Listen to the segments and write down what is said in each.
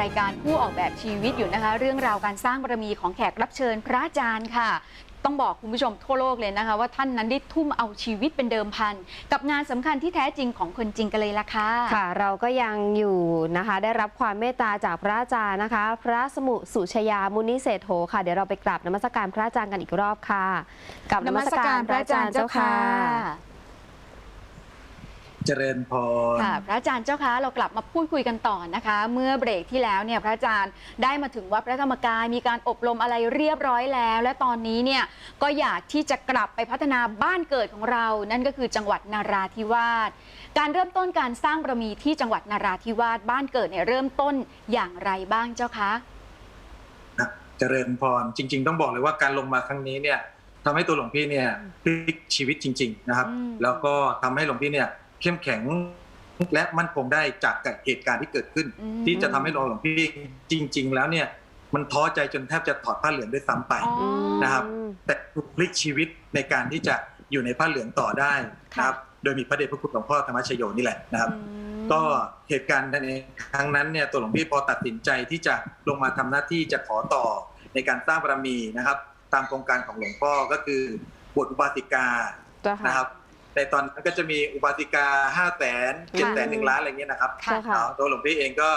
รายการผู้ออกแบบชีวิตอยู่นะคะ เรื่องราวการสร้างบารมีของแขกรับเชิญพระอาจารย์ค่ะ ต้องบอกคุณผู้ชมทั่วโลกเลยนะคะ ว่าท่านนั้นได้ทุ่มเอาชีวิตเป็นเดิมพัน กับงานสำคัญที่แท้จริงของคนจริงกันเลยล่ะค่ะ ค่ะ เราก็ยังอยู่นะคะ ได้รับความเมตตาจากพระอาจารย์นะคะ พระสมุสุชยามุนิเศรษโธค่ะ เดี๋ยวเราไปกราบนมัสการพระอาจารย์กันอีกรอบค่ะกับนมัสการพระอาจารย์เจ้าค่ะ เจริญพรค่ะพระอาจารย์เจ้าคะเรากลับมาพูดคุยกันต่อนะคะ เมื่อเบรกที่แล้วเนี่ยพระอาจารย์ได้มาถึงวัดพระธรรมกายมีการอบรมอะไรเรียบร้อยแล้ว และตอนนี้เนี่ยก็อยากที่จะกลับไปพัฒนาบ้านเกิดของเรา นั่นก็คือจังหวัดนาราธิวาสการเริ่มต้นการสร้างบารมีที่จังหวัดนาราธิวาสบ้านเกิดเนี่ยเริ่มต้นอย่างไรบ้างเจ้าคะเจริญพรจริง ๆ ต้องบอกเลยว่าการลงมาครั้งนี้เนี่ยทำให้ตัวหลวงพี่เนี่ยพลิกชีวิตจริง ๆนะครับอืมแล้วก็ทำให้หลวงพี่เนี่ย เข้มแข็งและมั่นคงได้จากเหตุการณ์ที่เกิดขึ้นอืมที่จะทำให้เราหลวงพี่จริง ๆ แล้วเนี่ยมันท้อใจจนแทบจะถอดผ้าเหลืองด้วยซ้ำไปอ๋อนะครับ แต่ถูกพลิกชีวิตในการที่จะอยู่ในผ้าเหลืองต่อได้นะครับ โดยมีพระเดชพระคุณหลวงพ่อธรรมชโยนี่แหละนะครับอืมก็เหตุการณ์ในครั้งนั้นเนี่ยตัวหลวงพี่พอตัดสินใจที่จะลงมาทำหน้าที่จะขอต่อในการสร้างบารมีนะครับ ตามโครงการของหลวงพ่อก็คือบทอุบาสิกาเจ้าค่ะนะครับ ในตอนนั้นก็จะมีอุบาสิกาห้าแสนเจ็ดแสนหนึ่งล้านอะไรเงี้ยนะครับค่ะเจ้าค่ะเอาตัวหลวงพี่เองก็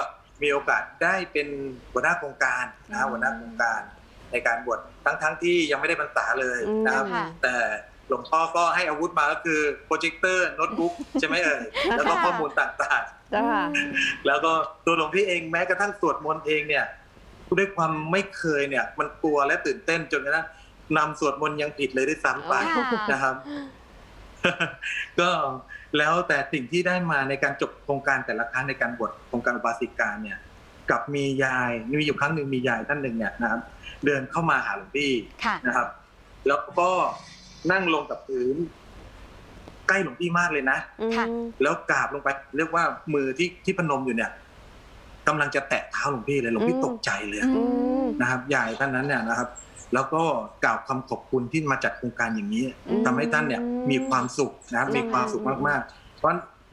มีโอกาสได้เป็นหัวหน้าโครงการนะครับอืมหัวหน้าโครงการ ในการบวชทั้งทั้งๆที่ยังไม่ได้บรรษาเลยนะครับ ค่ะ แต่หลวงพ่อก็ให้อาวุธมาก็คือโปรเจคเตอร์โน้ตบุ๊กใช่ไหมเอ่ยแล้วก็ข้อมูลต่างๆ เจ้าค่ะ แล้วก็ตัวหลวงพี่เองแม้กระทั่งสวดมนต์เองเนี่ยด้วยความไม่เคยเนี่ย มันกลัวและตื่นเต้นจนกระทั่งนำสวดมนต์ยังผิดเลยด้วยซ้ำไปค่ะ นะครับ ก็แล้วแต่สิ่งที่ได้มาในการจบโครงการแต่ละครั้งในการบวชโครงการอุบาสิกาเนี่ยกับมียายมีอยู่ครั้งหนึ่งมียายท่านหนึ่งเนี่ยนะครับ เดินเข้ามาหาหลวงพี่ค่ะนะครับ แล้วก็นั่งลงกับพื้นใกล้หลวงพี่มากเลยนะอืมค่ะแล้วกราบลงไป เรียกว่ามือที่ที่พนมอยู่เนี่ย กำลังจะแตะเท้าหลวงพี่เลยหลวงพี่อืมตกใจเลยอือืม นะครับยายท่านนั้นเนี่ยนะครับ แล้วก็กล่าวคำขอบคุณที่มาจัดโครงการอย่างนี้อืมทำให้ท่านเนี่ยมีความสุขนะครับอืมมีความสุขมากๆ เพราะ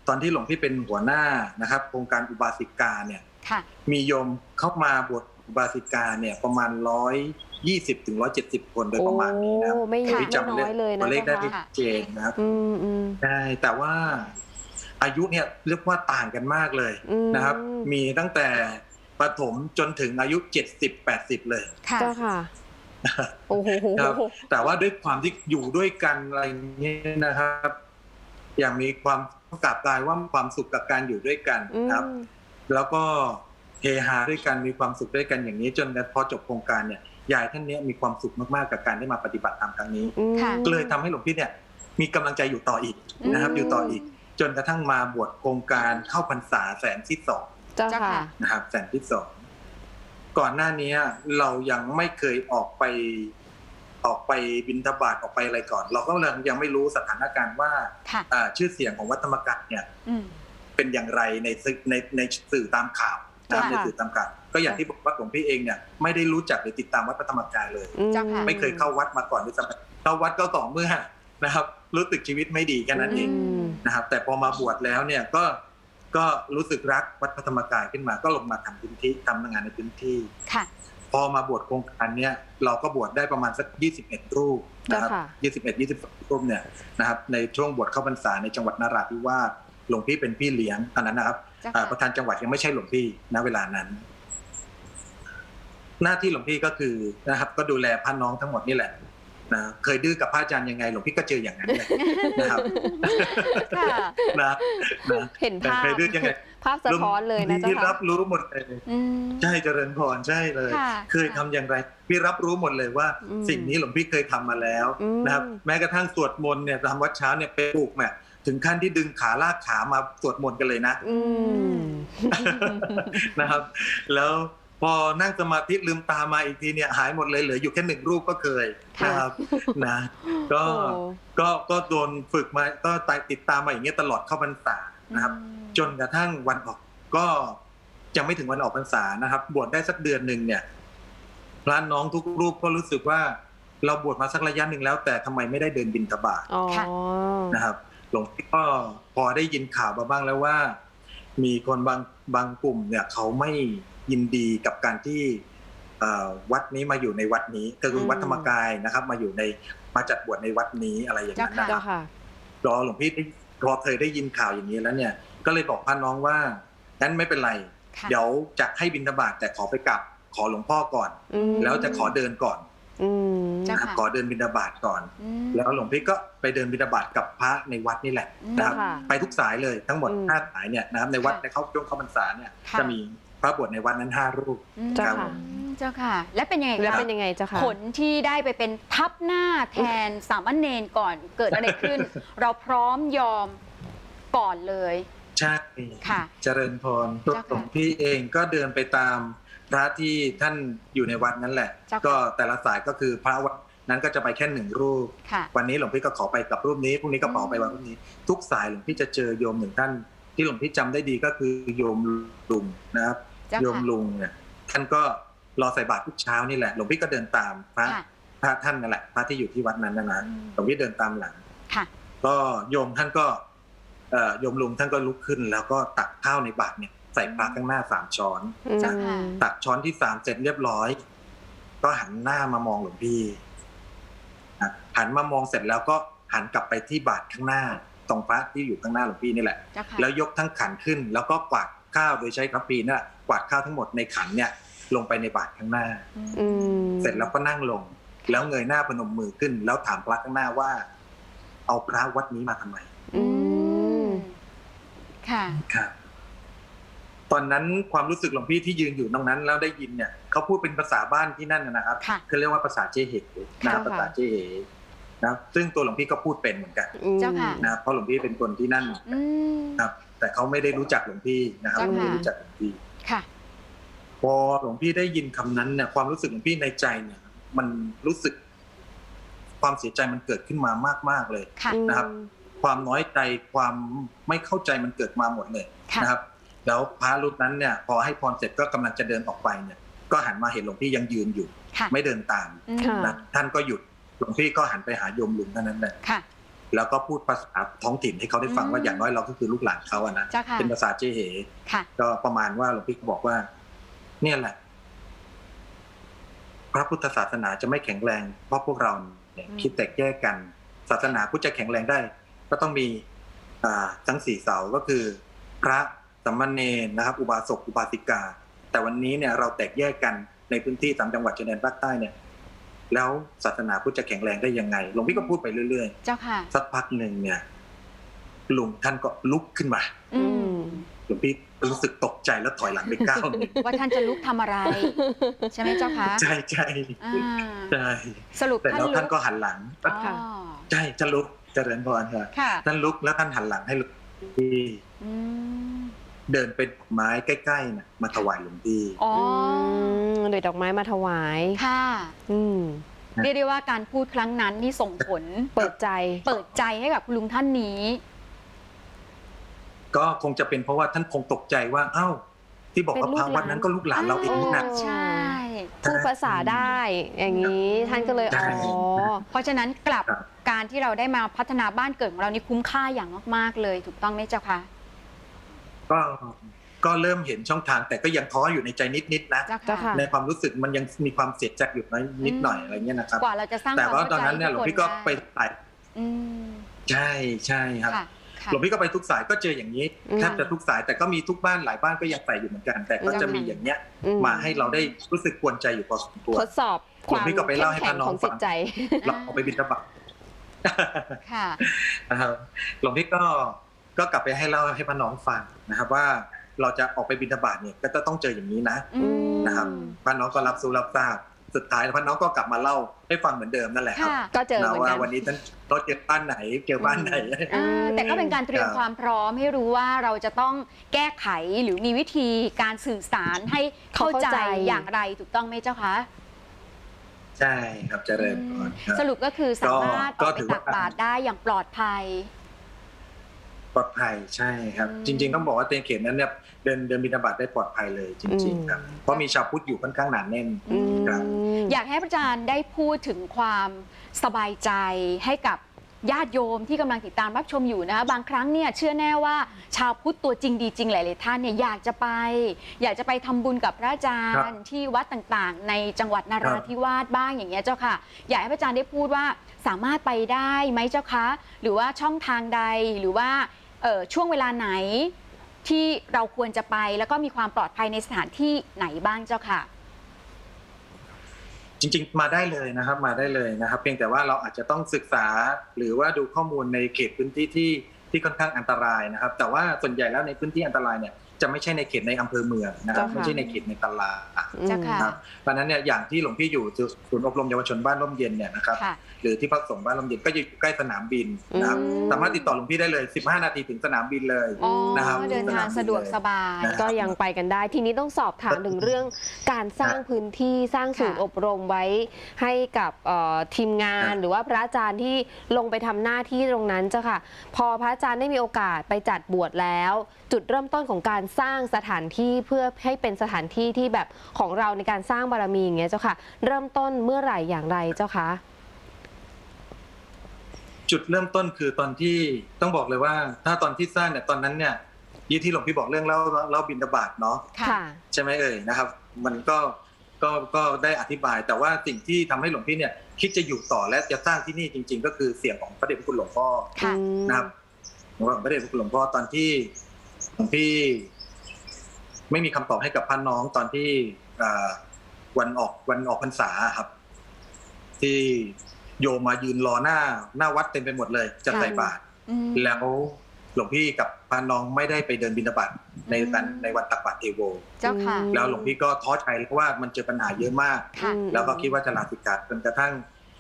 ตอนที่หลวงพี่เป็นหัวหน้านะครับโครงการอุบาสิกาเนี่ย ค่ะ มีโยมเข้ามาบวชอุบาสิกาเนี่ยประมาณร้อยยี่สิบถึงร้อยเจ็ดสิบคนโดยประมาณนี้นะครับโอ้ไม่ค่ะไม่พี่จำน้อยเลยตันะวเลขได้เจ้าที่ค่ะเจนนะครับ อืมอืม ใช่แต่ว่า อายุเนี่ยเรียกว่าต่างกันมากเลยอืมนะครับ มีตั้งแต่ประถมจนถึงอายุเจ็ดสิบแปดสิบเลยค่ะเจ้าค่ะโอ้โหครับแต่ว่าด้วยความที่อยู่ด้วยกันอะไรเงี้ยนะครับ อย่างมีความกลับกลายว่าความสุขกับการอยู่ด้วยกันอืมครับ แล้วก็เฮฮาด้วยกันมีความสุขด้วยกันอย่างนี้ จนกันพอจบโครงการเนี่ยยายท่านเนี้ยมีความสุขมากๆกับการได้มาปฏิบัติธรรมครั้งนี้อืมค่ะก็เลยทำให้หลวงพี่เนี่ย มีกำลังใจอยู่ต่ออีกนะครับอืมอยู่ต่ออีก จนกระทั่งมาบวชโครงการเข้าพรรษาแสนที่สองเจ้าเจ้าค่ะค่ะ นะครับแสนที่สองก่อนหน้านี้เรายังไม่เคยออกไป ออกไปบินทบาทออกไปอะไรก่อน เราก็ยังยังไม่รู้สถานการณ์ว่าค่ะอ่าชื่อเสียงของวัดธรรมกายเนี่ย อืม เป็นอย่างไรในสื่อในในสื่อตามข่าวนะครับค่ะ ในสื่อตามข่าวก็อย่างที่บอกว่าหลวงพี่เองเนี่ยไม่ได้รู้จักหรือติดตามวัดพระธรรมกายเลยเจ้าค่ะ ไม่เคยเข้าวัดมาก่อนด้วยซ้ำเข้าวัดก็ต่อเมื่อนะครับ รู้สึกชีวิตไม่ดีแค่นั้นเอง ม นะครับ แต่พอมาบวชแล้วเนี่ยก็ก็รู้สึกรักวัดพระธรรมกายขึ้นมา ก็ลงมาทำพื้นที่ทำงานในพื้นที่ค่ะพอมาบวชโครงการเนี้ยเราก็บวชได้ประมาณสัก 21 รูปนะครับเจ้าค่ะ21 22 รูปเนี่ยนะครับ ในช่วงบวชเข้าพรรษาในจังหวัดนราธิวาสหลวงพี่เป็นพี่เลี้ยงตอนนั้นนะครับเจ้าอ่าค่ะประธานจังหวัดยังไม่ใช่หลวงพี่ณเวลานั้น หน้าที่หลวงพี่ก็คือนะครับ ก็ดูแลพระน้องทั้งหมดนี่แหละ นะเคยดื้อกับพระอาจารย์ยังไงหลวงพี่ก็เจออย่างนั้นเลยนะครับค่ะนะนะเห็นแต่ภาพเคยดื้อยังไงภาพสะท้อนเลยนะเจ้าพี่รัค่ะบรู้หมดเลยอืมใช่เจริญพรใช่เลยค่ะเคยทำอย่างไรพี่รับรู้หมดเลยว่าอืมสิ่งนี้หลวงพี่เคยทำมาแล้วอืมนะครับ แม้กระทั่งสวดมนต์เนี่ยทำวัดเช้าเนี่ยไปปลูกแม่ถึงขั้นที่ดึงขาลากขามาสวดมนต์กันเลยนะอืมนะครับ แล้ว พอนั่งสมาธิลืมตามาอีกทีเนี่ยหายหมดเลยเหลืออยู่แค่หนึ่งรูปก็เคยค่ะนะครับนะก็โอ้ก็ก็โดนฝึกมาก็ติดตามมาอย่างเงี้ยตลอดเข้าพรรษานะครับอืมจนกระทั่งวันออกก็ยังไม่ถึงวันออกพรรษานะครับ บวชได้สักเดือนหนึ่งเนี่ยพระน้องทุกรูปก็รู้สึกว่าเราบวชมาสักระยะหนึ่งแล้ว แต่ทำไมไม่ได้เดินบินตบาตอ๋อค่ะนะครับ หลวงพี่ก็พอได้ยินข่าวมาบ้างแล้วว่า มีคนบางบางกลุ่มเนี่ยเขาไม่ ยินดีกับการที่เอ่อวัดนี้มาอยู่ในวัดนี้ก็คือวัดธรรมกายนะครับ มาอยู่ในมาจัดบวชในวัดนี้อะไรอย่างนั้นนะคเจ้ารับค่ะรอหลวงพี่ได้พอเคยได้ยินข่าวอย่างนี้แล้วเนี่ย ก็เลยบอกพระน้องว่างั้นไม่เป็นไรค่ะเดี๋ยวจะให้บิณฑบาตแต่ขอไปกลับขอหลวงพ่อก่อนอืมแล้วจะขอเดินก่อนอืมเจ้านะครับค่ะขอเดินบิณฑบาตก่อนอืมแล้วหลวงพี่ก็ไปเดินบิณฑบาตกับพระในวัดนี่แหละนะครับค่ะไปทุกสายเลยทั้งหมดอืมห้าสายเนี่ยนะครับในวัดค่ะในเข้าช่วงเข้าพรรษาเนี่ยค่ะจะมี พระบวชในวัดนั้นห้ารูปอืมเจ้าครับค่ะอืมเจ้าค่ะ และเป็นยังไงแล้วคะเป็นยังไงเจ้าค่ะผลที่ได้ไปเป็นทับหน้าแทนสามเณรก่อนเกิดอะไรขึ้น เราพร้อมยอมก่อนเลย ใช่ค่ะเจริญพรตัวเจ้าค่ะหลวงพี่เองก็เดินไปตามพระที่ท่านอยู่ในวัดนั่นแหละ เจ้าค่ะ ก็แต่ละสายก็คือพระวัดนั้นก็จะไปแค่หนึ่งรูป ค่ะ วันนี้หลวงพี่ก็ขอไปกับรูปนี้พรุ่งนี้ก็ขอไปวันพรุ่งนี้ ทุกสายหลวงพี่จะเจอโยมหนึ่งท่าน ที่หลวงพี่จำได้ดีก็คือโยมลุงนะครับเจ้า โยมค่ะลุงเนี่ยท่านก็รอใส่บาตรทุกเช้านี่แหละหลวงพี่ก็เดินตามพระค่ะพระท่านนั่นแหละพระที่อยู่ที่วัดนั้นนะนะอืมหลวงพี่เดินตามหลังค่ะก็โยมท่านก็เอ่อโยมลุงท่านก็ลุกขึ้น แล้วก็ตักข้าวในบาตรเนี่ยใส่พระข้างหน้าสามช้อนเจ้าค่ะตักช้อนที่สามเสร็จเรียบร้อย ก็หันหน้ามามองหลวงพี่นะหันมามองเสร็จแล้วก็หันกลับไปที่บาตรข้างหน้าตรงพระที่อยู่ข้างหน้าหลวงพี่นี่แหละเจ้าค่ะแล้วยกทั้งขันขึ้น แล้วก็กวาดข้าวโดยใช้พระปีน่ะก วาดข้าวทั้งหมดในขันเนี่ยลงไปในบาตรข้างหน้าอืมเสร็จแล้วก็นั่งลง แล้วเงยหน้าพนมมือขึ้น แล้วถามพระข้างหน้าว่า เอาพระวัดนี้มาทำไมอืมค่ะครับตอนนั้นความรู้สึกหลวงพี่ที่ยืนอยู่ตรงนั้นแล้วได้ยินเนี่ยเขาพูดเป็นภาษาบ้านที่นั่นนะนะครับค่ะเขาเรียกว่าภาษาเจเหนะครับค่ะภาษาเจเหนะซึ่งตัวหลวงพี่ก็พูดเป็นเหมือนกันเจ้าค่ะนะเพราะหลวงพี่เป็นคนที่นั่นอืมครับ แต่เขาไม่ได้รู้จักหลวงพี่นะครับเจ้าค่ะไม่ได้รู้จักหลวงพี่ ค่ะพอหลวงพี่ได้ยินคำนั้นเนี่ยความรู้สึกของพี่ในใจเนี่ย มันรู้สึก ความเสียใจมันเกิดขึ้นมามาก ๆเลยค่ะนะครับ ความน้อยใจความไม่เข้าใจมันเกิดมาหมดเลยค่ะนะครับ แล้วพระรูปนั้นเนี่ย พอให้พรเสร็จก็กำลังจะเดินออกไปเนี่ย ก็หันมาเห็นหลวงพี่ยังยืนอยู่ค่ะไม่เดินตามอืมค่ะนะท่านก็หยุดหลวงพี่ก็หันไปหาโยมลุงเท่านั้นแหละค่ะ แล้วก็พูดภาษาท้องถิ่นให้เขาได้ฟังอืมว่าอย่างน้อยเราก็คือลูกหลานเขาอะนะเจ้าค่ะเป็นภาษาเจเหค่ะก็ประมาณว่าหลวงพี่ก็บอกว่า เนี่ยแหละ พระพุทธศาสนาจะไม่แข็งแรง เพราะพวกเราเนี่ยอืมคิดแตกแยกกัน ศาสนาพุทธจะแข็งแรงได้ ก็ต้องมีอ่าทั้งสี่เสาก็คือ พระสามเณรนะครับ อุบาสกอุบาสิกา แต่วันนี้เนี่ยเราแตกแยกกันในพื้นที่สามจังหวัดชายแดนภาคใต้เนี่ย แล้วศาสนาพุทธจะแข็งแรงได้ยังไงหลวงพี่ก็พูดไปเรื่อยเจ้าค่ะ ๆ สักพักหนึ่งเนี่ยลุงท่านก็ลุกขึ้นมาอืม หลวงพี่รู้สึกตกใจแล้วถอยหลังไปก้าวหนึ่งว่าท่านจะลุกทำอะไร ใช่ไหมเจ้าคะใช่ใช่อ่าใช่สรุปแต่ท่านแล้วลุท่านกก็หันหลังอ๋อค่ะใช่จะลุกเจริญพรค่ะค่ะท่านลุกแล้วท่านหันหลังให้หลวงพี่ อืม เดินเป็นไม้ใกล้ๆนะมาถวายหลวงพี่อ๋อมโดยดอกไม้มาถวาย ค่ะ อืม เรียกได้ว่าการพูดครั้งนั้นนี่ส่งผล เปิดใจ เปิดใจให้กับคุณลุงท่านนี้ ก็คงจะเป็นเพราะว่าท่านคงตกใจว่า เอ้า ที่บอกว่าเป็นลูพกระหลานวัดนั้นก็ลูกหลานเราเองนี่นะโใช่ พูดภาษาได้ อย่างนี้ท่านก็เลยใช่อ๋อ เพราะฉะนั้นกลับครับ การที่เราได้มาพัฒนาบ้านเกิดของเรานี่คุ้มค่าอย่างมาก ๆ เลยถูกต้องไหมเจ้าคะ ก็ก็เริ่มเห็นช่องทาง แต่ก็ยังท้ออยู่ในใจนิดๆนะเจ้าเจ้าค่ะค่ะ ในความรู้สึกมันยังมีความเสียใจอยู่น้อยนิดหน่อยอะไรเงี้ยนะครับ กว่าเราจะสร้างแต่ความว่าเข้าตอนใจนั้นเนี่ยหลวงพี่ก็ไปด้สายอืมใช่ใช่ครับ ค่ะค่ะ หลวงพี่ก็ไปทุกสายก็เจออย่างนี้อืมแทบจะทุกสายแต่ก็มีทุกบ้านหลายบ้านก็ยังใส่อยู่เหมือนกัน แต่ก็จะมีอย่างเนี้ยอืมาให้เราได้รู้สึกกวนใจอยู่พอสมควร ทดสอบหคลววางมพี่ก็ไปเล่าให้เข้มแข็งพระน้องของจิตฟังใจ เราออกไปบินทบาท ค่ะ นะครับหลวงพี่ก็ ก็กลับไปให้เล่าให้พระน้องฟังนะครับ ว่าเราจะออกไปบินทบาทเนี่ยก็จะต้องเจออย่างนี้นะอืม นะครับพระน้องก็รับสู้รับทราบสุดท้ายพระน้องก็กลับมาเล่าให้ฟังเหมือนเดิมนั่นแหละครับค่ะ ก็เจอเหนะมือนว่ากันวันนี้ท่านเราเจอบ้านไหนเจอบ้านไหน อ่าแต่ก็เป็นการเตรียมครับ ความพร้อมให้รู้ว่าเราจะต้องแก้ไขหรือมีวิธีการสื่อสารให้เข้าใจเข้าใจ อย่างไรถูกต้องไหมเจ้าคะใช่ครับเจริญพรครับ สรุปก็คือสามารถอก็อกไปถือตัว่า กบาตรได้อย่างปลอดภัย ปลอดภัยใช่ครับอืมจริง ๆ ต้องบอกว่าเตนเขตนั้นเนี่ยเดินเดินบินทบาทได้ปลอดภัยเลยจริงๆครับอืมเพราะมีชาวพุทธอยู่ค่อนข้างหนาแน่นอืมครับอยากให้พระอาจารย์ได้พูดถึงความสบายใจให้กับ ญาติโยมที่กำลังติดตามรับชมอยู่นะคะบางครั้งเนี่ยเชื่อแน่ว่าชาวพุทธตัวจริงดีจริงหลายๆท่านเนี่ยอยากจะไป อยากจะไปทำบุญกับพระอาจารย์ที่วัดต่างๆ ในจังหวัดนาราธิวาสบ้างอย่างเงี้ยเจ้าค่ะ อยากให้พระอาจารย์ได้พูดว่าสามารถไปได้ไหมเจ้าคะ หรือว่าช่องทางใดหรือว่าเอ่อช่วงเวลาไหนที่เราควรจะไปแล้วก็มีความปลอดภัยในสถานที่ไหนบ้างเจ้าค่ะ จริงๆ มาได้เลยนะครับมาได้เลยนะครับ เพียงแต่ว่าเราอาจจะต้องศึกษาหรือว่าดูข้อมูลในเขตพื้นที่ที่ที่ค่อนข้างอันตรายนะครับ แต่ว่าส่วนใหญ่แล้วในพื้นที่อันตรายเนี่ย จะไม่ใช่ในเขตในอำเภอเมืองนะครับเจ้าค่ะไม่ใช่ในเขตในตลาดอืมเจ้าค่ะครับเพราะฉะนั้นเนี่ยอย่างที่หลวงพี่อยู่ศูนย์อบรมเยาวชนบ้านร่มเย็นเนี่ยนะครับค่ะหรือที่พักสงฆ์บ้านลมเย็นก็อยู่ใกล้สนามบินนะครับอืมสามารถติดต่อหลวงพี่ได้เลย 15 นาทีถึงสนามบินเลยอ๋อนะครับเดินทางสะดวกสบายนะก็ยังไปกันได้ ทีนี้ต้องสอบถามถึงเรื่องการสร้างพื้นที่สร้างศูนย์ค่ะอบรมไว้ให้กับเอ่อทีมงานครับหรือว่าพระอาจารย์ที่ลงไปทำหน้าที่ตรงนั้นเจ้าค่ะ พอพระอาจารย์ได้มีโอกาสไปจัดบวชแล้ว จุดเริ่มต้นของการสร้างสถานที่เพื่อให้เป็นสถานที่ที่แบบของเราในการสร้างบารมีอย่างเงี้ยเจ้าค่ะ เริ่มต้นเมื่อไหร่อย่างไรเจ้าคะจุดเริ่มต้นคือตอนที่ต้องบอกเลยว่า ถ้าตอนที่สร้างเนี่ยตอนนั้นเนี่ยยี่ที่หลวงพี่บอกเรื่องเล่าเล่าบินตบาตเนาะค่ะใช่ไหมเอ่ยนะครับ มันก็ก็ก็ได้อธิบาย แต่ว่าสิ่งที่ทำให้หลวงพี่เนี่ย คิดจะอยู่ต่อและจะสร้างที่นี่จริง ๆ ก็คือเสียงของพระเดชพระคุณหลวงพ่อค่ะอืมนะครับของพระเดชพระคุณหลวงพ่อตอนที่ หลวงพี่ไม่มีคำตอบให้กับพันน้องตอนที่อ่าวันออกวันออกพรรษาครับ ที่โยมมายืนรอหน้าหน้าวัดเต็มไปหมดเลยจะใส่บาตรอืมแล้วหลวงพี่กับพานน้องไม่ได้ไปเดินบิณฑบาตในวันอืมในวันตักบาตรเทโวเจ้าค่ะแล้วหลวงพี่ก็ท้อใจเพราะว่ามันเจอปัญหาเยอะมากค่ะอืมแล้วก็คิดว่าจะลาสิกขาจนกระทั่ง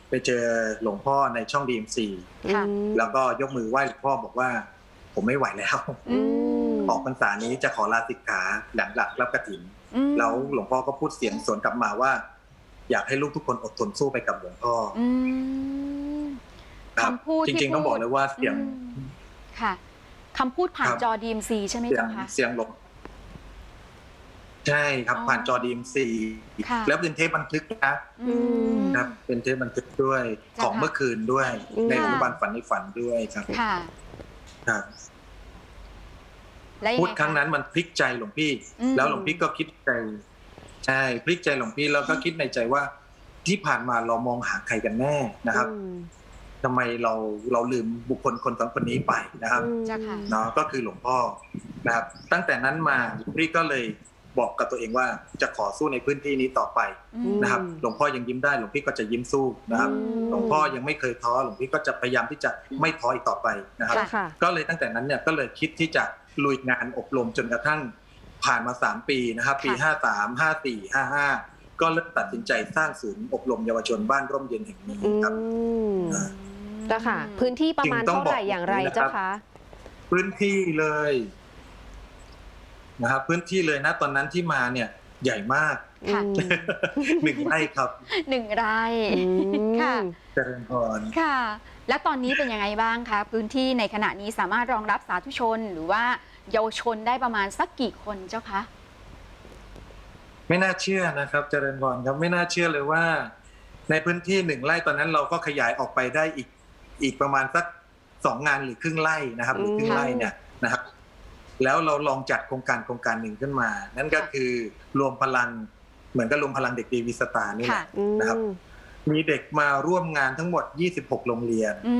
ไปเจอหลวงพ่อในช่องดีเอ็มซีค่ะอืมแล้วก็ยกมือไหว้หลวงพ่อบอกว่า ผมไม่ไหวแล้ว อืมออกพรรษานี้จะขอลาสิกขาหลังหลักรับกฐินอืมแล้วหลวงพ่อก็พูดเสียงสวนกลับมาว่า อยากให้ลูกทุกคนอดทนสู้ไปกับหลวงพ่ออืมครับคำพูดจที่ริง ๆ ต้องบอกเลยว่าเสียงอืมค่ะคำพูดผ่านครับจอ DMC ใช่ไหมเสียงเจ้าคะเสียงหลวงใช่ครับอ๋อผ่านจอดีมซีค่ะแล้วเป็นเทปบันทึกนะอืมครับ เป็นเทปบันทึกด้วยจ้ะของเมื่อคืนด้วยอืมในอนุบาลฝันในฝันด้วยครับค่ะครับ แล้วยังพูไงดครั้งนั้นมันพลิกใจหลวงพี่ อืม แล้วหลวงพี่ก็คิดใจใช่พลิกใจหลวงพี่แล้วก็คิดในใจว่าที่ผ่านมาเรามองหาใครกันแน่นะครับอืมทำไมเราเราลืมบุคคลคนสองคนนี้ไปนะครับ อืม จ้ะค่ะ เนาะก็คือหลวงพ่อนะครับ ตั้งแต่นั้นมาหลวงพี่ก็เลยบอกกับตัวเองว่าจะขอสู้ในพื้นที่นี้ต่อไปอืม นะครับ หลวงพ่อยังยิ้มได้หลวงพี่ก็จะยิ้มสู้นะครับ อืม หลวงพ่อยังไม่เคยท้อหลวงพี่ก็จะพยายามที่จะไม่ท้ออีกต่อไปนะครับเจ้าค่ะ ก็เลยตั้งแต่นั้นเนี่ยก็เลยคิดที่จะ ลุยงานอบรมจนกระทั่งผ่านมา 3 ปีนะครับ ปีค่ะ53 54 55 ก็เริ่มตัดสินใจสร้างศูนย์อบรมเยาวชนบ้านร่มเย็นแห่งนี้อืครับมอ่าเจ้าค่ะ พื้นที่ประมาณจริงต้องเท่าไหร่บอกอย่างไรนะครับเจ้าคะพื้นที่เลยนะครับพื้นที่เลยนะตอนนั้นที่มาเนี่ยใหญ่มาก ค่ะอืมหนึ่งไร่ครับหนึ่งไร่อืมค่ะเจริญพรค่ะ และตอนนี้เป็นยังไงบ้างคะพื้นที่ในขณะนี้สามารถรองรับสาธุชนหรือว่าเยาวชนได้ประมาณสักกี่คนเจ้าคะไม่น่าเชื่อนะครับ เจริญพรครับไม่น่าเชื่อเลยว่า ในพื้นที่หนึ่งไร่ตอนนั้นเราก็ขยายออกไปได้อีกอีกประมาณสักสองงานหรือครึ่งไร่นะครับ หรือครึ่งไร่เนี่ยนะครับ แล้วเราลองจัดโครงการโครงการหนึ่งขึ้นมา นั่นก็ค่ะคือรวมพลัง เหมือนกับรวมพลังเด็กดีวิสตาร์นี่แหค่ะละอืมนะครับ มีเด็กมาร่วมงานทั้งหมด 26 โรงเรียนอื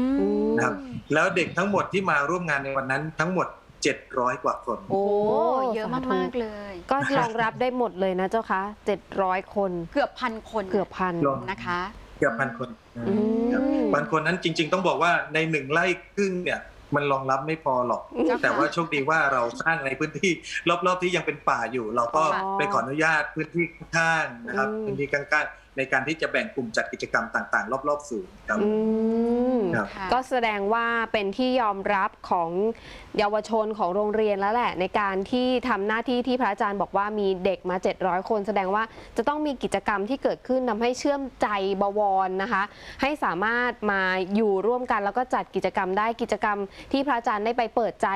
มนะครับ แล้วเด็กทั้งหมดที่มาร่วมงานในวันนั้นทั้งหมด 700 กว่าคน โอ้โอ้เยอะมากๆเลย ก็รองรับได้หมดเลยนะเจ้าคะเจ็ดร้อยคนเกือบพันคนเกือบพันรวมนะคะเกือบพันคนอืมครับพันคนนั้นจริง ๆ ต้องบอกว่าในหนึ่งไร่ครึ่งเนี่ย มันรองรับไม่พอหรอก เจ้าค่ะแต่ว่าโชคดีว่าเราสร้างในพื้นที่รอบๆที่ยังเป็นป่าอยู่ เราก็อ๋อไปขออนุญาตพื้นที่ข้างๆนะครับอืม พื้นที่ข้างๆ ในการที่จะแบ่งกลุ่มจัดกิจกรรมต่าง ๆ รอบๆศูนย์ครับ อืมครับค่ะก็แสดงว่าเป็นที่ยอมรับของเยาวชนของโรงเรียนแล้วแหละ ในการที่ทำหน้าที่ที่พระอาจารย์บอกว่ามีเด็กมา 700 คน แสดงว่าจะต้องมีกิจกรรมที่เกิดขึ้นทำให้เชื่อมใจบวรนะคะ ให้สามารถมาอยู่ร่วมกันแล้วก็จัดกิจกรรมได้กิจกรรม ที่พระอาจารย์ได้ไปเปิดใจ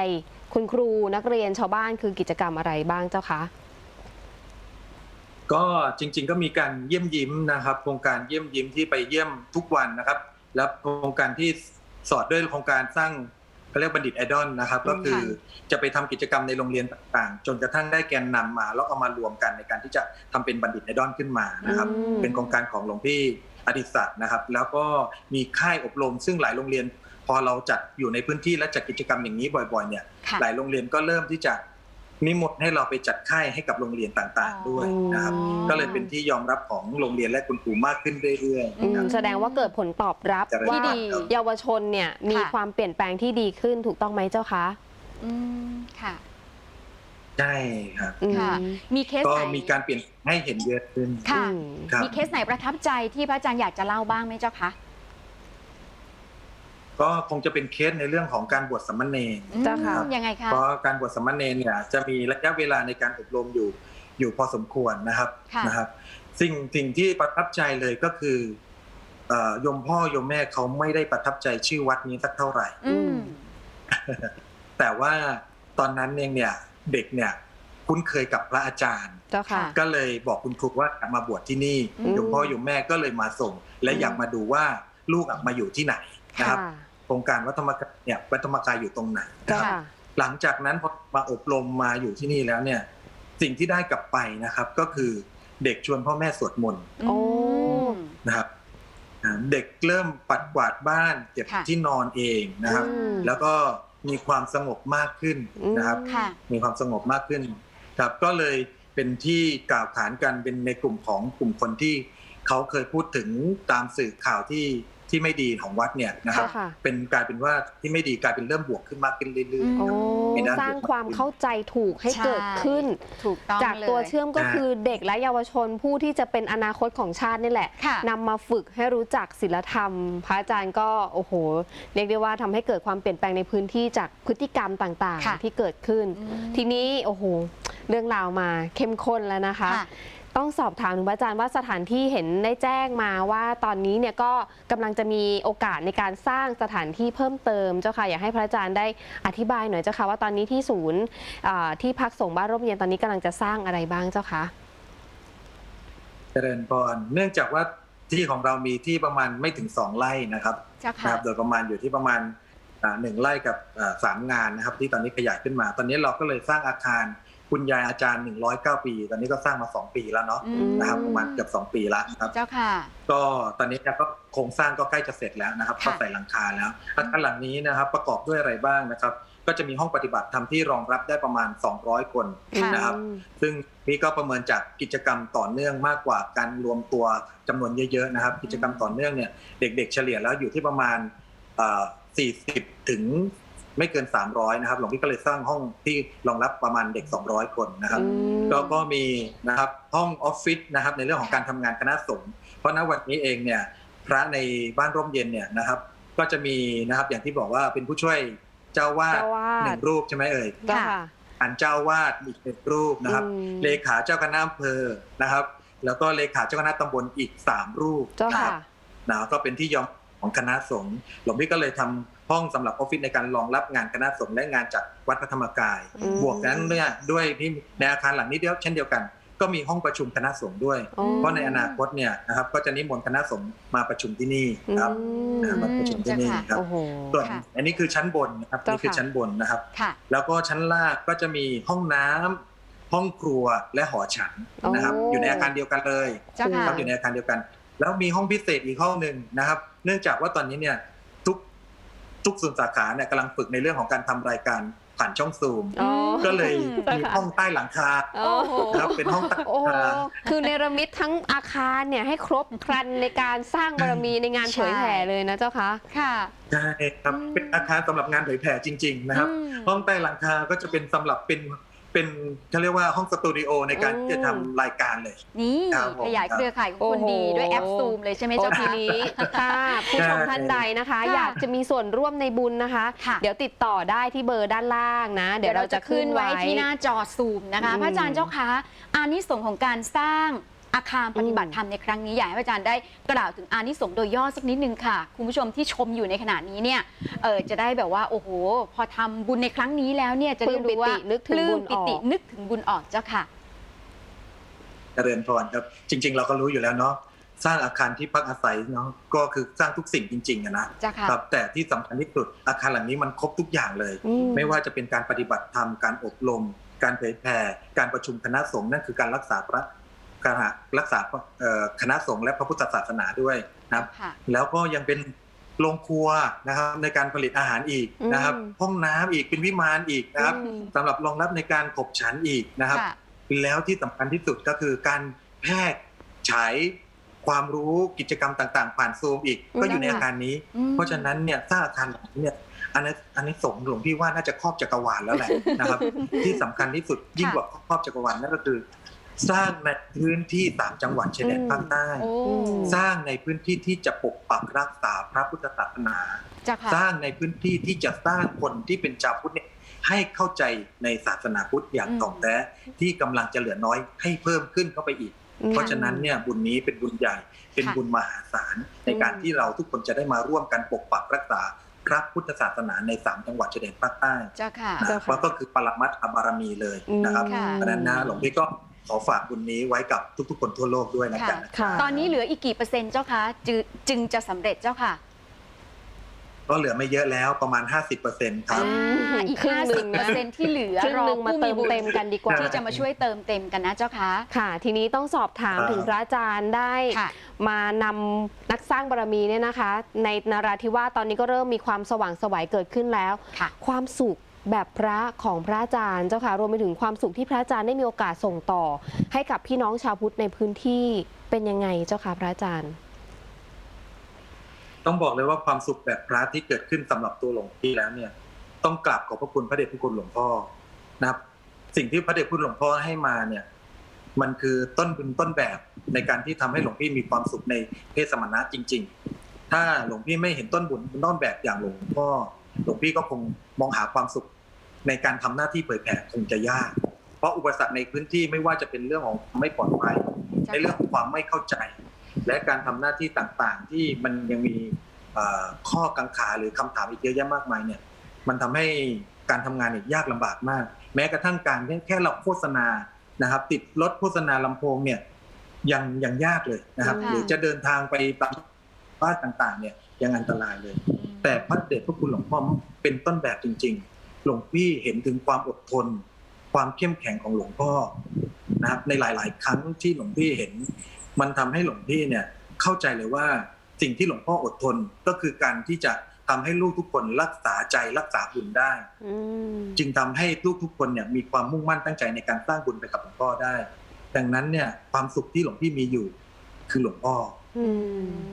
คุณครูนักเรียนชาวบ้านคือกิจกรรมอะไรบ้างเจ้าคะ ก็จริง ๆ ก็มีการเยี่ยมยิ้มนะครับโครงการเยี่ยมยิ้มที่ไปเยี่ยมทุกวันนะครับ แล้วโครงการที่สอดด้วยโครงการสร้างเขาเรียกบัณฑิตไอดอลนะครับ ก็คือจะไปทำกิจกรรมในโรงเรียนต่างๆ จนกระทั่งได้แกนนำมา แล้วเอามารวมกันในการที่จะทำเป็นบัณฑิตไอดอลขึ้นมานะครับอืมเป็นโครงการของหลวงพี่อดิศักดิ์นะครับ แล้วก็มีค่ายอบรม ซึ่งหลายโรงเรียน พอเราจัดอยู่ในพื้นที่และจัดกิจกรรมอย่างนี้บ่อยๆเนี่ยค่ะหลายโรงเรียนก็เริ่มที่จะ นิมนต์ให้เราไปจัดค่ายให้กับโรงเรียนต่างๆ ด้วยนะครับอ๋อก็เลยเป็นที่ยอมรับของโรงเรียนและคุณครูมากขึ้นเรื่อยอืๆนะคมรับ แสดงว่าเกิดผลตอบรับเจริญว่าที่ดีเยาวชนเนี่ยมีค่ะ ความเปลี่ยนแปลงที่ดีขึ้นถูกต้องไหมเจ้าคะอืมค่ะ ใช่ครับ อืม ค่ะ มีเคสก็ไหนมีการเปลี่ยนให้เห็นเยอะขึ้น ค่ะ อืม ครับ มีเคสไหนประทับใจที่พระอาจารย์อยากจะเล่าบ้างไหมเจ้าคะ ก็คงจะเป็นเคสในเรื่องของการบวชสามเณรอืมเจ้าค่ะ ยังไงคะ เพราะการบวชสามเณรเนี่ยจะมีระยะเวลาในการอบรมอยู่อยู่พอสมควรนะครับค่ะ นะครับ สิ่งสิ่งที่ประทับใจเลยก็คือเอ่อโยมพ่อโยมแม่เขาไม่ได้ประทับใจชื่อวัดนี้สักเท่าไหร่ อืม แต่ว่าตอนนั้นเองเนี่ยเด็กเนี่ยคุ้นเคยกับพระอาจารย์ เจ้าค่ะค่ะก็เลยบอกคุณครูว่าอยากมาบวชที่นี่อืม โยมพ่อโยมแม่ก็เลยมาส่ง และอืมอยากมาดูว่าลูกอะมาอยู่ที่ไหน นะครับค่ะโครงการวัดธรรมกายเนี่ยวัดธรรมกายอยู่ตรงไหนนะเจ้าครับค่ะหลังจากนั้นพอมาอบรมมาอยู่ที่นี่แล้วเนี่ยสิ่งที่ได้กลับไปนะครับ ก็คือเด็กชวนพ่อแม่สวดมนต์โอ้มนะครับอ่าเด็กเริ่มปัดกวาดบ้านเก็บค่ะที่นอนเองนะครับอืมแล้วก็มีความสงบมากขึ้นนะครับอืมค่ะมีความสงบมากขึ้นครับก็เลยเป็นที่กล่าวขานกันเป็นในกลุ่มของกลุ่มคนที่เขาเคยพูดถึงตามสื่อข่าวที่ ที่ไม่ดีของวัดเนี่ยนะครับเจ้าค่ะ เป็นกลายเป็นว่าที่ไม่ดีกลายเป็นเริ่มบวกขึ้นมากขึ้นเรื่อยอืมๆโอ้มีด้านสร้างความเข้าใจถูกให้ใช่เกิดขึ้น ถูกต้องจากเลยตัวเชื่อมก็คือเด็กและเยาวชนผู้ที่จะเป็นอนาคตของชาตินี่แหละค่ะ นำมาฝึกให้รู้จักศีลธรรม พระอาจารย์ก็โอ้โห เรียกได้ว่าทำให้เกิดความเปลี่ยนแปลงในพื้นที่จากพฤติกรรมต่างค่ะ ๆ ที่เกิดขึ้น อืม ทีนี้โอ้โห เรื่องราวมาเข้มข้นแล้วนะคะ ค่ะ ต้องสอบถามถึงพระอาจารย์ว่าสถานที่เห็นได้แจ้งมาว่าตอนนี้เนี่ยก็กำลังจะมีโอกาสในการสร้างสถานที่เพิ่มเติมเจ้าค่ะอยากให้พระอาจารย์ได้อธิบายหน่อยเจ้าค่ะว่าตอนนี้ที่ศูนย์อ่าที่พักสงฆ์บ้านร่มเย็นตอนนี้กำลังจะสร้างอะไรบ้างเจ้าคะเจริญพรเนื่องจากว่าที่ของเรามีที่ประมาณไม่ถึงสองไร่นะครับเจ้านะค่ะครับ โดยประมาณอยู่ที่ประมาณอ่าหนึ่งไร่กับอ่าสามงานนะครับ ที่ตอนนี้ขยายขึ้นมา ตอนนี้เราก็เลยสร้างอาคาร คุณยายอาจารย์ 109 ปี ตอนนี้ก็สร้างมา 2 ปีแล้วเนาะอืมนะครับประมาณเกือบ2 ปีแล้วนะครับเจ้าค่ะ ก็ตอนนี้เนี่ยก็โครงสร้างก็ใกล้จะเสร็จแล้วนะครับค่ะก็ใส่หลังคาแล้วอาคารหลังนี้นะครับประกอบด้วยอะไรบ้างนะครับ ก็จะมีห้องปฏิบัติธรรมที่รองรับได้ประมาณ 200 คนค่ะนะครับ ซึ่งนี่ก็ประเมินจากกิจกรรมต่อเนื่องมากกว่าการรวมตัวจำนวนเยอะๆนะครับ กิจกรรมต่อเนื่องเนี่ยเด็ก ๆ เฉลี่ยแล้วอยู่ที่ประมาณเอ่อ40ถึง ไม่เกิน 300 นะครับ หลวงพี่ก็เลยสร้างห้องที่รองรับประมาณเด็ก 200 คนนะครับอืมก็ก็มีนะครับห้องออฟฟิศนะครับ ในเรื่องของการทำงานคณะสงฆ์เพราะณวันนี้เองเนี่ยพระในบ้านร่มเย็นเนี่ยนะครับ ก็จะมีนะครับอย่างที่บอกว่าเป็นผู้ช่วยเจ้าวาดเจ้าวาดหนึ่งรูปใช่ไหมเอ่ยเจ้าค่ะอันเจ้าวาดอีกหนึ่งรูปนะครับอืมเลขาเจ้าคณะอำเภอนะครับ แล้วก็เลขาเจ้าคณะตำบลอีกสามรูปเจ้านะคค่ะรับนะก็เป็นที่ยอมของคณะสงฆ์หลวงพี่ก็เลยทำ ห้องสำหรับออฟฟิศในการรองรับงานคณะสงฆ์และงานจากวัดพระธรรมกายอืมบวกนั้นเนี่ยด้วยที่ในอาคารหลังนี้เดียวเช่นเดียวกัน ก็มีห้องประชุมคณะสงฆ์ด้วยอ๋อเพราะในอนาคตเนี่ยนะครับก็จะนิมนต์คณะสงฆ์มาประชุมที่นี่ครับอืมนะมาประชุมที่นี่ครับโอ้โหส่วนค่ะอันนี้คือชั้นบนนะครับเจ้านี่คือค่ะชั้นบนนะครับค่ะแล้วก็ชั้นล่างก็จะมีห้องน้ำห้องครัวและหอฉันนะครับโอ้อยู่ในอาคารเดียวกันเลยเจ้าค่ะครับอยู่ในอาคารเดียวกัน แล้วมีห้องพิเศษอีกห้องหนึ่งนะครับ เนื่องจากว่าตอนนี้เนี่ยทุก ทุกส่วนสาขาเนี่ยกำลังฝึกในเรื่องของการทำรายการผ่านช่องซูมอ๋อก็เลยเจ้ามีค่ะห้องใต้หลังคาโอ้โหนะครับเป็นห้องใต้หลัโอ้งโหคาคือเนรมิตทั้งอาคารเนี่ยให้ครบครันในการสร้างบารมีในงานเผยแผ่เลยนะเจ้าคะค่ะใช่ครับอืมเป็นอาคารสำหรับงานเผยแผ่จริง ๆ นะครับอืมห้องใต้หลังคาก็จะเป็นสำหรับเป็น เป็นเขาเรียกว่าห้องสตูดิโอในการอืมที่จะทำรายการเลย นี่ครับผมขยายเครือข่ายของคนโอ้โหดีด้วยแอปซูมเลยใช่ไหมโอ้เจ้าทีค่ะนี้ถ้าผู้ชมท่านใดนะคะค่ะอยากจะมีส่วนร่วมในบุญนะคะ ค่ะ เดี๋ยวติดต่อได้ที่เบอร์ด้านล่างนะ เดี๋เดี๋ยยววเราเราจะจะขึ้ขึ้นนไว้ไว้ที่หน้าจอซูมนะคะ อืม พระอาจารย์เจ้าคะอานิสงส์ของการสร้าง อาคารปฏิบัติธรรมในครั้งนี้อยากให้พระอาจารย์ได้กล่าวถึงอานิสงส์โดยย่อสักนิดนึงค่ะ คุณผู้ชมที่ชมอยู่ในขณะนี้เนี่ยเออจะได้แบบว่าโอ้โห พอทำบุญในครั้งนี้แล้วเนี่ยจะได้รู้ว่าปลื้มปิตินึกถึงบุญปลื้มปิติออกนึกถึงบุญออกเจ้าค่ะเจริญพรครับจริง ๆ เราก็รู้อยู่แล้วเนาะสร้างอาคารที่พักอาศัยเนาะก็คือสร้างทุกสิ่งจริงๆอะนะเจ้าค่ะครับแต่ที่สำคัญที่สุดอาคารหลังนี้มันครบทุกอย่างเลยอืมไม่ว่าจะเป็นการปฏิบัติธรรมการอบรม การเผยแผ่การประชุมคณะสงฆ์นั่นคือการรักษาพระ การรักษาเอ่อคณะสงฆ์และพระพุทธศาสนาด้วยนะครับค่ะแล้วก็ยังเป็นโรงครัวนะครับในการผลิตอาหารอีกนะครับอืมห้องน้ำอีกเป็นวิมานอีกนะครับอืมสำหรับรองรับในการขบฉันอีกนะครับค่ะแล้วที่สำคัญที่สุดก็คือการแพร่ฉายความรู้กิจกรรมต่าง ๆ ผ่านซูมอีกอืมก็อยู่ในอาคารนี้อืมเพราะฉะนั้นเนี่ยสร้างอาคารหลังนี้เนี่ยอันนี้อันนี้สงส์หลวงพี่ว่าน่าจะครอบจักรวาลแล้วแหละนะครับ ที่สำคัญที่สุดยิ่งกว่าครอบจักรวาลนั่นก็คือ สร้างในพื้นที่สามจังหวัดชายแดนภาคใต้ โอ้สร้างในพื้นที่ที่จะปกปักรักษาพระพุทธศาสนา เจ้าค่ะ สร้างในพื้นที่ที่จะสร้างคนที่เป็นชาวพุทธเนี่ยให้เข้าใจในศาสนาพุทธอย่างอืม ถ่องแท้ที่กำลังจะเหลือน้อยให้เพิ่มขึ้นเข้าไปอีก อืม เพราะฉะนั้นเนี่ยบุญนี้เป็นบุญใหญ่เป็นค่ะบุญมหาศาลในการที่เราทุกคนจะได้มาร่วมกันปกปักรักษาพระพุทธศาสนาในสามจังหวัดชายแดนภาคใต้ เจ้าค่ะ นะเจ้าค่ะ ว่าก็คือปรมัตถบารมีเลยนะครับอืมค่ะ เพราะฉะนั้นนะหลวงพี่ก็ ขอฝากบุญนี้ไว้กับทุกๆ คนทั่วโลกด้วยนะกันนะค่ะ ตอนนี้เหลืออีกกี่เปอร์เซ็นต์เจ้าคะจึงจึงจะสำเร็จเจ้าค่ะก็เหลือไม่เยอะแล้วประมาณ 50%ครับ อ่าอีกครึ่งหนึ่ง50เปอนะร์เซ็นต์ที่เหลือครึ่งรอหนึ่งมาผู้เติมีมบุญเต็มกันดีกว่า ที่จะมาช่วยเติมเต็มกันนะเจ้าคะ ค่ะ ทีนี้ต้องสอบถามครับ ถึงพระอาจารย์ได้ ค่ะ มานำนักสร้างบารมีเนี่ยนะคะ ในนาราธิวาสตอนนี้ก็เริ่มมีความสว่างไสวัยเกิดขึ้นแล้ว ค่ะ ความสุข แบบพระของพระอาจารย์เจ้าค่ะรวมไปถึงความสุขที่พระอาจารย์ได้มีโอกาสส่งต่อ ให้กับพี่น้องชาวพุทธในพื้นที่เป็นยังไงเจ้าค่ะพระอาจารย์ ต้องบอกเลยว่าความสุขแบบพระที่เกิดขึ้นสำหรับตัวหลวงพี่แล้วเนี่ย ต้องกราบขอบพระคุณพระเดชพระคุณหลวงพ่อนะครับ สิ่งที่พระเดชพระคุณหลวงพ่อให้มาเนี่ย มันคือต้นบุญต้นแบบในการที่ทำให้หลวงพี่มีความสุขในเพศสมณะจริง ๆ ถ้าหลวงพี่ไม่เห็นต้นบุญต้นแบบอย่างหลวงพ่อหลวงพี่ก็คงมองหาความสุข ในการทำหน้าที่เผยแผ่คงจะยาก เพราะอุปสรรคในพื้นที่ไม่ว่าจะเป็นเรื่องของไม่ปลอดภัยในเรื่องของความไม่เข้าใจ และการทำหน้าที่ต่างๆ ที่มันยังมีเอ่อข้อกังขาหรือคำถามอีกเยอะแยะมากมายเนี่ยมันทำให้การทำงานเนี่ยยากลำบากมาก แม้กระทั่งการแค่แค่เราโฆษณานะครับ ติดรถโฆษณาลำโพงเนี่ยยังยังยากเลยนะครับค่ะหรือจะเดินทางไปตามบ้านต่างๆ เนี่ยยังอันตรายเลย แต่พระเดชพระคุณหลวงพ่อเป็นต้นแบบจริง ๆ หลวงพี่เห็นถึงความอดทน ความเข้มแข็งของหลวงพ่อนะครับ ในหลาย ๆ ครั้งที่หลวงพี่เห็น มันทำให้หลวงพี่เนี่ยเข้าใจเลยว่าสิ่งที่หลวงพ่ออดทนก็คือการที่จะทำให้ลูกทุกคนรักษาใจรักษาบุญได้อืมจึงทำให้ลูกทุกคนเนี่ยมีความมุ่งมั่นตั้งใจในการสร้างบุญไปกับหลวงพ่อได้ ดังนั้นเนี่ยความสุขที่หลวงพี่มีอยู่คือหลวงพ่ออืม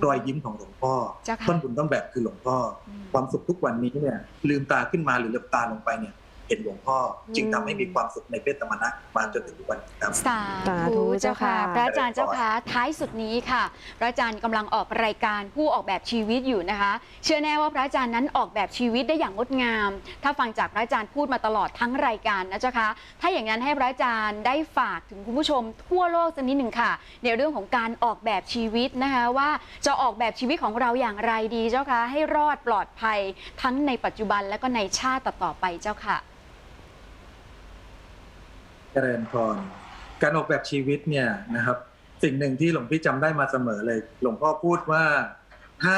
รอยยิ้มของหลวงพ่อเจ้าค่ะต้นบุญต้นแบบคือหลวงพ่ออืมความสุขทุกวันนี้เนี่ย ลืมตาขึ้นมาหรือลืมตาลงไปเนี่ย เห็นหลวงพ่อ จึงทำให้มีความสุขในเพศสมณะมาจนถึงทุกวันนี้ครับสาสาธุธุเจ้าเจ้าค่ะค่ะ พระอาจารย์เจ้าค่ะท้ายสุดนี้ค่ะ พระอาจารย์กำลังออกรายการผู้ออกแบบชีวิตอยู่นะคะ เชื่อแน่ว่าพระอาจารย์นั้นออกแบบชีวิตได้อย่างงดงาม ถ้าฟังจากพระอาจารย์พูดมาตลอดทั้งรายการนะเจ้าค่ะถ้าอย่างนั้นให้พระอาจารย์ได้ฝากถึงคุณผู้ชม ทั่วโลกสักนิดหนึ่งค่ะในเรื่องของการออกแบบชีวิตนะคะว่าจะออกแบบชีวิตของเราอย่างไรดีเจ้าค่ะให้รอดปลอดภัยทั้งในปัจจุบันและก็ในชาติต่อๆไปเจ้าค่ะ เจริญพร การออกแบบชีวิตเนี่ยนะครับ สิ่งหนึ่งที่หลวงพี่จำได้มาเสมอเลย หลวงพ่อพูดว่าถ้า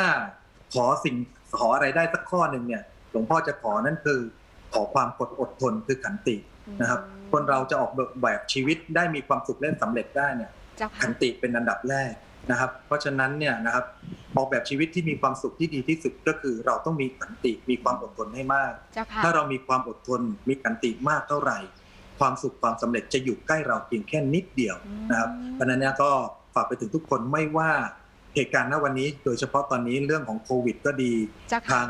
ขอสิ่งขออะไรได้สักข้อหนึ่งเนี่ย หลวงพ่อจะขอนั่นคือขอความอดอดทนคือขันตินะครับ คนเราจะออกแบบชีวิตได้มีความสุขและสำเร็จได้เนี่ยเจ้าขัค่ะนติเป็นอันดับแรกนะครับ เพราะฉะนั้นเนี่ยนะครับออกแบบชีวิตที่มีความสุขที่ดีที่สุดก็คือ เราต้องมีขันติมีความอดทนให้มากเจ้าค่ะถ้าเรามีความอดทนมีขันติมากเท่าไหร่ ความสุขความสำเร็จจะอยู่ใกล้เราเพียงแค่นิดเดียวนะครับเพราะฉะนั้นเนี่ยก็ฝากไปถึงทุกคนไม่ว่าเหตุการณ์ณวันนี้ โดยเฉพาะตอนนี้เรื่องของโควิด ก็ดีเจ้าค่ะทาง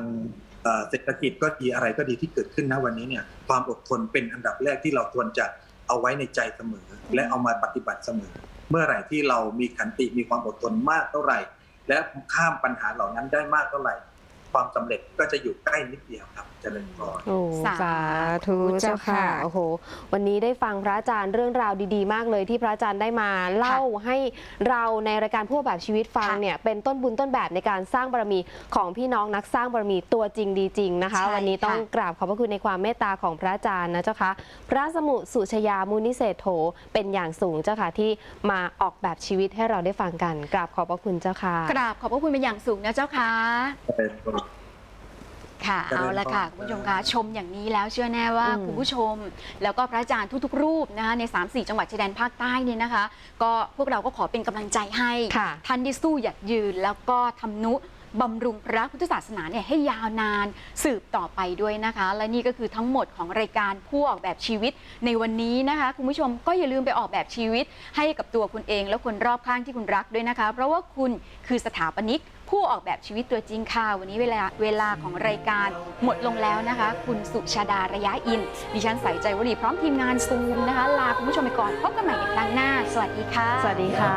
เอ่อเศรษฐกิจก็ดีอะไรก็ดีที่เกิดขึ้นณวันนี้เนี่ยความอดทนเป็นอันดับแรกที่เราควรจะเอาไว้ในใจเสมอ และเอามาปฏิบัติเสมอ เมื่อไหร่ที่เรามีขันติมีความอดทนมากเท่าไหร่ และข้ามปัญหาเหล่านั้นได้มากเท่าไหร่ ความสำเร็จก็จะอยู่ใกล้นิดเดียวครับ เจริญพร โอ้สาสาธุธุเจ้าเจ้าค่ะค่ะ โอ้โห วันนี้ได้ฟังพระอาจารย์เรื่องราวดีๆ มากเลยที่พระอาจารย์ได้มาเล่าให้เราในรายการผู้แบบชีวิตฟังค่ะเนี่ยเป็นต้นบุญต้นแบบในการสร้างบารมีของพี่น้องนักสร้างบารมีตัวจริงดีจริงนะคะ ใช่วันนี้ต้องค่ะกราบขอบพระคุณในความเมตตาของพระอาจารย์นะเจ้าค่ะ พระสมุสุชยามุนิเศรษโถเป็นอย่างสูงเจ้าค่ะที่มาออกแบบชีวิตให้เราได้ฟังกัน กราบขอบพระคุณเจ้าค่ะ กราบขอบพระคุณเป็นอย่างสูงนะเจ้าค่ะ เจริญพร ค่ะเจริญเอาละค่ะพรคุณผู้ชมคะชมอย่างนี้แล้วเชื่อแน่ว่าอืมคุณผู้ชม แล้วก็พระอาจารย์ทุก ๆ รูปนะคะใน 3-4 จังหวัดชายแดนภาคใต้เนี่ยนะคะ ก็พวกเราก็ขอเป็นกำลังใจให้ ค่ะ ท่านที่สู้หยัดยืนแล้วก็ทำนุ บำรุงพระพุทธศาสนาเนี่ยให้ยาวนานสืบต่อไปด้วยนะคะ และนี่ก็คือทั้งหมดของรายการผู้ออกแบบชีวิตในวันนี้นะคะ คุณผู้ชมก็อย่าลืมไปออกแบบชีวิต ให้กับตัวคุณเอง และคนรอบข้างที่คุณรักด้วยนะคะ เพราะว่าคุณคือสถาปนิก ผู้ออกแบบชีวิตตัวจริงค่ะ วันนี้เวลาเวลาของรายการหมดลงแล้วนะคะ คุณสุชาดาระยะอินดิฉันใส่ใจวลีพร้อมทีมงานซูมนะคะลาคุณผู้ชมไปก่อนพบกันใหม่ในครั้งหน้า สวัสดีค่ะ สวัสดีค่ะ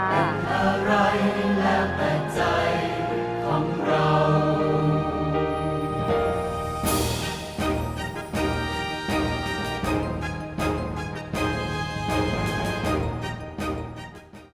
อะไรแล้วแต่ใจของเรา